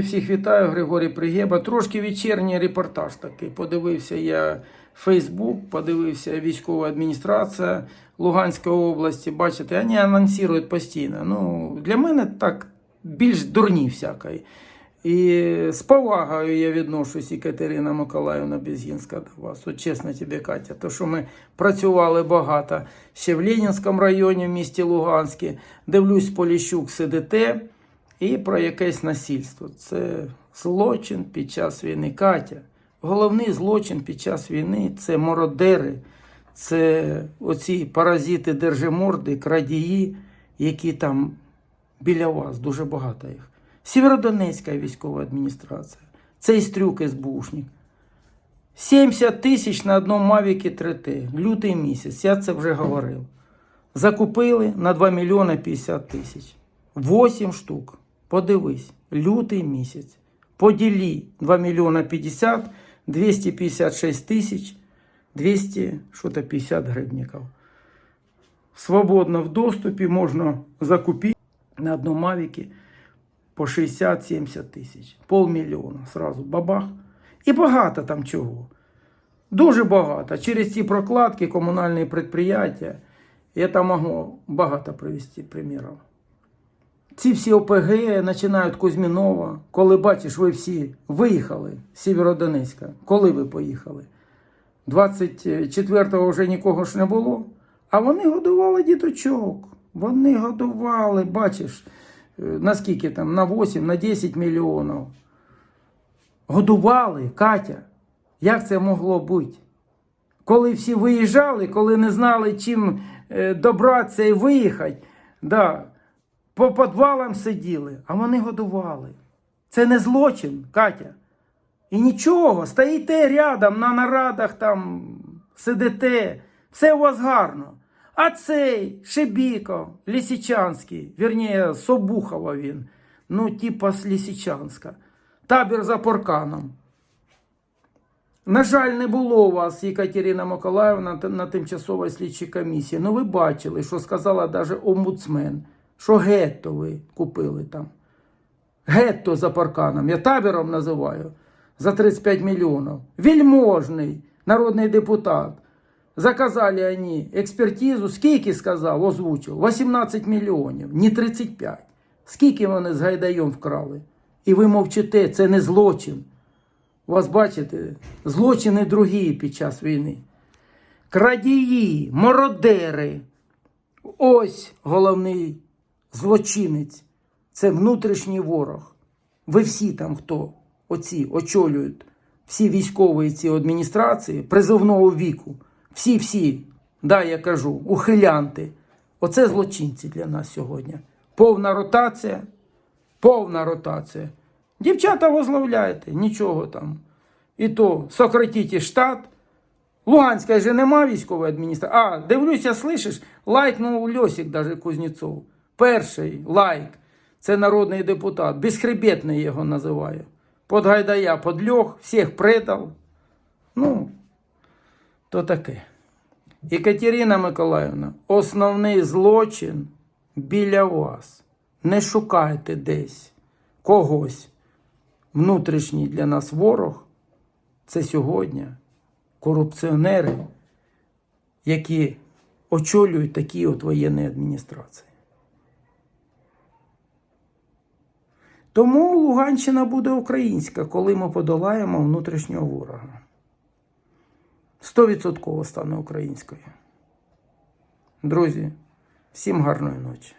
Всіх вітаю, Григорій Пригеба. Трошки вечірній репортаж такий. Подивився я Фейсбук, подивився військова адміністрація Луганської області. Бачите, вони анонсують постійно. Ну, для мене так більш дурні всякої. І з повагою я відношусь, і Катерина Миколаївна Безгінська до вас. От чесно тобі, Катя, то що ми працювали багато ще в Ленінському районі, в місті Луганське. Дивлюсь, Поліщук сидите і про якесь насильство. Це злочин під час війни. Катя. Головний злочин під час війни це мародери, це оці паразити держиморди, крадії, які там біля вас, дуже багато їх. Сєвєродонецька військова адміністрація, цей стрюк СБУшник. 70 тисяч на одному Мавіки 3Т. Лютий місяць, я це вже говорив. Закупили на 2 мільйони 50 тисяч. 8 штук. Подивись, лютий місяць. Поділі 2 мільйона 50, 256 тисяч, 250 гривників. Свободно в доступі можна закупити на одному Мавіки по 60-70 тисяч. Полмільйона. Сразу бабах. І багато там чого. Дуже багато. Через ці прокладки комунальні підприємства, я там можу багато привести примірів. Ці всі ОПГ починають Кузьмінова. Коли бачиш, ви всі виїхали з Сєвєродонецька. Коли ви поїхали? 24-го вже нікого ж не було. А вони годували діточок. Вони годували, бачиш, е, наскільки там, на 8, на 10 мільйонів. Годували, Катя. Як це могло бути? Коли всі виїжджали, коли не знали, чим е, добратися і виїхати, да, по підвалам сиділи, а вони годували. Це не злочин, Катя. І нічого, стоїте рядом на нарадах, там сидите, все у вас гарно. А цей Шебіков, Лісичанський, вірніше, Собухова він, ну, типа з Лісичанська, табір за парканом. На жаль, не було у вас, Єкатерина Миколаївна, на- на тимчасовій слідчій комісії. Ну, ви бачили, що сказала навіть омбудсмен, що гетто ви купили там. Гетто за парканом. Я табіром називаю за 35 мільйонів. Вільможний народний депутат. Заказали вони експертизу. Скільки сказав, озвучив? 18 мільйонів, не 35. Скільки вони з Гайдаєм вкрали? І ви мовчите, це не злочин. У вас бачите, злочини другі під час війни. Крадії, мародери. Ось головний злочинець. Це внутрішній ворог. Ви всі там, хто оці очолюють всі військові ці адміністрації призовного віку. Всі-всі, да, я кажу, ухилянти. Оце злочинці для нас сьогодні. Повна ротація, повна ротація. Дівчата возглавляйте, нічого там. І то сократіть штат. Луганська же нема військової адміністрації. А, дивлюся, слышиш, лайкнув Льосик даже Кузнєцов. Перший лайк. Це народний депутат. Безхребетний його називаю. Под Гайдая подльох, всіх предав. Ну, то таке. Екатерина Миколаївна, основний злочин біля вас. Не шукайте десь когось. Внутрішній для нас ворог це сьогодні корупціонери, які очолюють такі от воєнні адміністрації. Тому Луганщина буде українська, коли ми подолаємо внутрішнього ворога. Стовідсотково стане українською. Друзі, всім гарної ночі.